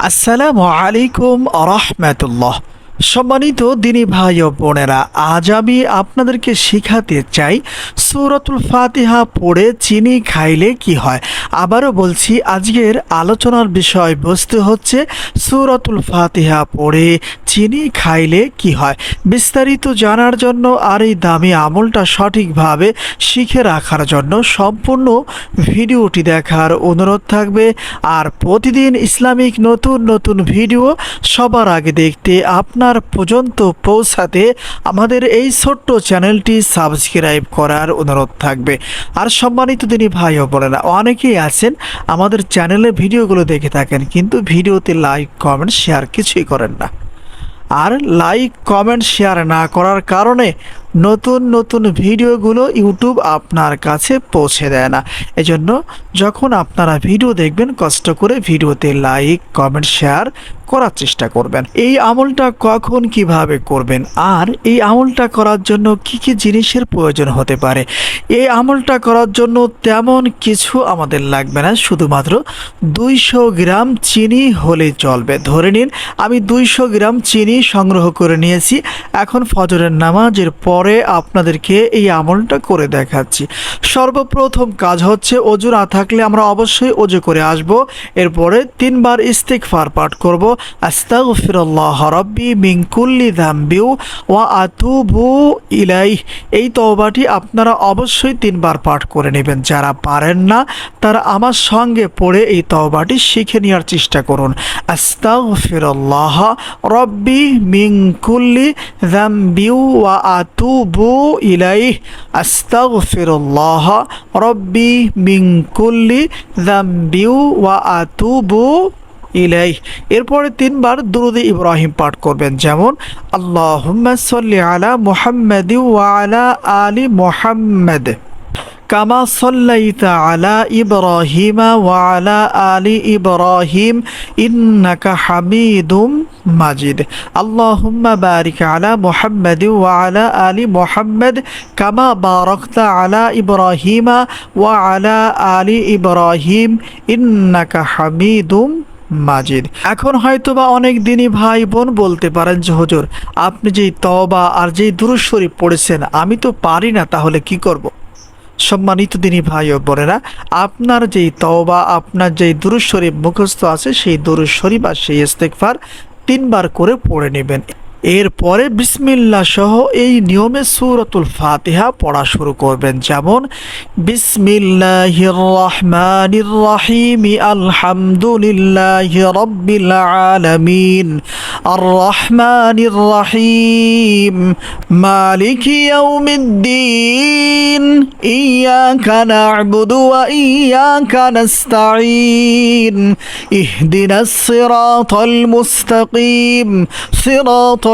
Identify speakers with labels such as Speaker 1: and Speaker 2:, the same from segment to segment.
Speaker 1: আসসালামু আলাইকুম রহমতুল্লাহ সম্মানিত দিনী ভাই ও বোনেরা আজ আমি আপনাদেরকে শেখাতে চাই সূরাতুল ফাতিহা পড়ে চিনি খাইলে কি হয়? আবারও বলছি, আজকের আলোচনার বিষয়বস্তু হচ্ছে সুরতুল ফাতিহা পড়ে চিনি খাইলে কি হয়? বিস্তারিত জানার জন্য আর এই দামি আমলটা সঠিকভাবে শিখে রাখার জন্য সম্পূর্ণ ভিডিওটি দেখার অনুরোধ থাকবে। আর প্রতিদিন ইসলামিক নতুন নতুন ভিডিও সবার আগে দেখতে আপনার পর্যন্ত পৌঁছাতে আমাদের এই ছোট্ট চ্যানেলটি সাবস্ক্রাইব করার অনুরোধ থাকবে। আর সম্মানিত তিনি ভাইও বোনেরা, অনেকেই আছেন আমাদের চ্যানেলে ভিডিওগুলো দেখে থাকেন, কিন্তু ভিডিওতে লাইক, কমেন্ট, শেয়ার কিছুই করেন না। আর লাইক, কমেন্ট, শেয়ার না করার কারণে নতুন নতুন ভিডিওগুলো ইউটিউব আপনার কাছে পৌঁছে দেয় না। এজন্য যখন আপনারা ভিডিও দেখবেন, কষ্ট করে ভিডিওতে লাইক কমেন্ট শেয়ার করার চেষ্টা করবেন। এই আমলটা কখন কীভাবে করবেন? আর এই আমলটা করার জন্য কি কি জিনিসের প্রয়োজন হতে পারে? এই আমলটা করার জন্য তেমন কিছু আমাদের লাগবে না, শুধুমাত্র দুইশো গ্রাম চিনি হলেই চলবে। ধরে নিন, আমি দুইশো গ্রাম চিনি সংগ্রহ করে নিয়েছি। এখন ফজরের নামাজের পরে আপনাদেরকে এই আমলটা করে দেখাচ্ছি। সর্বপ্রথম কাজ হচ্ছে অজু না থাকলে আমরা অবশ্যই অজু করে আসব। এরপরে তিনবার ইস্তিকফার পাঠ করব। আস্তাগফিরুল্লাহ রাব্বি মিন কুল্লি যামবিউ ওয়া আতুবু ইলাইহ। এই তওবাটি আপনারা অবশ্যই তিনবার পাঠ করে নেবেন। যারা পারেন না, তারা আমার সঙ্গে পড়ে এই তওবাটি শিখে নেওয়ার চেষ্টা করুন। আস্তাগফিরুল্লাহ রাব্বি মিন কুল্লি যামবিউ ওয়া আতুবু ইলাইহ আস্তাগফিরুল্লাহ রাব্বি মিন কুল্লি যামবিউ ওয়া আতুবু ইলাই এরপরে তিনবার দুরুদে ইব্রাহিম পাঠ করবেন, যেমন, আল্লাহুম্মা সাল্লি আলা মুহাম্মাদি ওয়া আলা মুহাম্মাদ কামা সাল্লাইতা আলা ইব্রাহিমা ওয়া আলা আলি ইব্রাহিম ইন্নাকা হামিদুম মাজিদ আল্লাহুম্মা বারিক আলা মুহাম্মাদি ওয়া আলা আলি মুহাম্মাদ কামা বারাকতা আলা ইব্রাহিমা ওয়া আলা আলি ইব্রাহিম ইন্নাকা হামিদুম মাজিদ এখন হয়তো বা অনেক দিনই ভাই বোন বলতে পারেন যে, হজুর, আপনি যেই তওবা আর যেই দুরুশ্বরী পড়েছেন, আমি তো পারি না, তাহলে কি করব। সম্মানিত দিনী ভাই ও বোনেরা, আপনার যেই তওবা, আপনার যেই দুরুশ্বরী মুখস্থ আছে, সেই দুরুশ্বরী বা সেই ইস্তেকফার তিনবার করে পড়ে নেবেন। এরপরে বিসমিল্লা সহ এই নিয়মে সুরতুল ফাতিহা পড়া শুরু করবেন। যেমন বিসমিল্লাহির রহমানির রহিম আলহামদুলিল্লাহ রব্বিল আলামিন আর রহমানির রহিম মালিক ইয়াউমিদ্দিন, ইয়াকা না'বুদু ওয়া ইয়াকা নাস্তাঈন, ইহদিনাস সিরাতাল মুস্তাকিম, সিরাতাল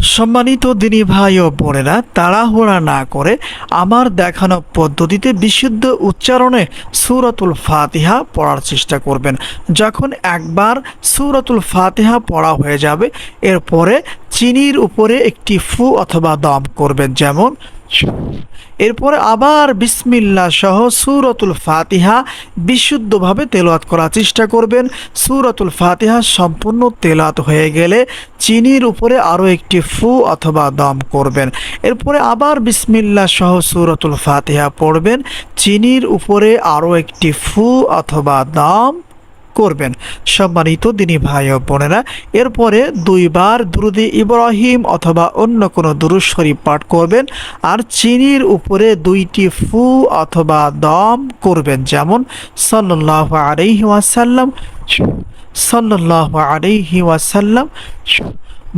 Speaker 1: সম্মানিত দিনী ভাই ও বোনেরা, তাড়াহুড়া না করে আমার দেখানো পদ্ধতিতে বিশুদ্ধ উচ্চারণে সুরাতুল ফাতিহা পড়ার চেষ্টা করবেন। যখন একবার সুরাতুল ফাতিহা পড়া হয়ে যাবে, এরপরে চিনির উপরে একটি ফু অথবা দম করবেন। যেমন এরপরে আবার বিসমিল্লা সহ সুরতুল ফাতিহা বিশুদ্ধভাবে তেলাওয়াত করার চেষ্টা করবেন। সুরতুল ফাতিহা সম্পূর্ণ তেলাত হয়ে গেলে চিনির উপরে আরও একটি ফু অথবা দম করবেন। এরপরে আবার বিসমিল্লা সহ সুরতুল ফাতিহা পড়বেন। চিনির উপরে আরও একটি ফু অথবা দম করবেন। সম্মানিত দিনী ভাই ও বোনেরা, এরপরে দুইবার দুরুদি ইব্রাহিম অথবা অন্য কোনো দুরুদ শরীফ পাঠ করবেন আর চিনির উপরে দুইটি ফু অথবা দম করবেন। যেমন সাল্লাহ আলাইহি ওয়াসাল্লাম সাল্লাহ আলাইহি ওয়াসাল্লাম,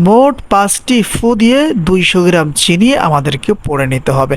Speaker 1: মোট পাঁচটি ফু দিয়ে দুইশো গ্রাম চিনি আমাদেরকে পড়ে নিতে হবে।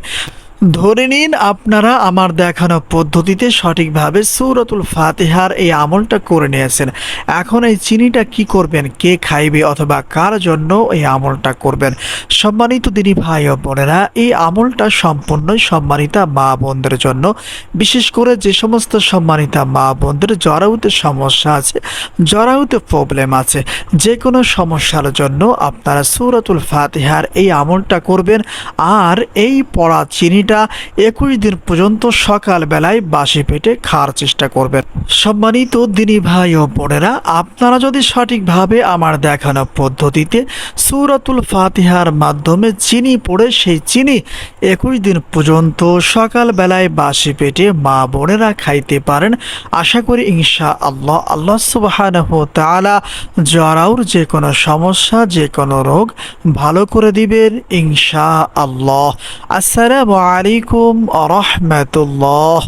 Speaker 1: ধরে নিন আপনারা আমার দেখানো পদ্ধতিতে সঠিকভাবে সূরাতুল ফাতেহার এই আমলটা করে নিয়েছেন। এখন এই চিনিটা কি করবেন? কে খাইবে? অথবা কার জন্য এই আমলটা করবেন? সম্মানিত দিনী ভাই ও বোনেরা, এই আমলটা সম্পূর্ণই সম্মানিতা মা বোনদের জন্য। বিশেষ করে যে সমস্ত সম্মানিতা মা বোনদের জরাউতে সমস্যা আছে জরাউতে প্রবলেম আছে, যে কোনো সমস্যার জন্য আপনারা সূরাতুল ফাতেহার এই আমলটা করবেন। আর এই পড়া চিনিটা একুশ দিন পর্যন্ত সকালবেলায় বাসি পেটে খাওয়ার চেষ্টা করবেন। সম্মানিত দিনী ভাই ও বোনেরা, আপনারা যদি সঠিকভাবে আমার দেখানো পদ্ধতিতে সূরাতুল ফাতিহার মাধ্যমে চিনি পড়ে, সেই চিনি একুশ দিন পর্যন্ত সকালবেলায় বাসি পেটে মা বোনেরা খাইতে পারেন। আশা করি ইনশা আল্লাহ আল্লাহ সুবাহানহ তাআলা জরাউর যে কোনো সমস্যা যে কোনো রোগ ভালো করে দিবেন ইনশা আল্লাহ আসসালামু عليكم ورحمة الله.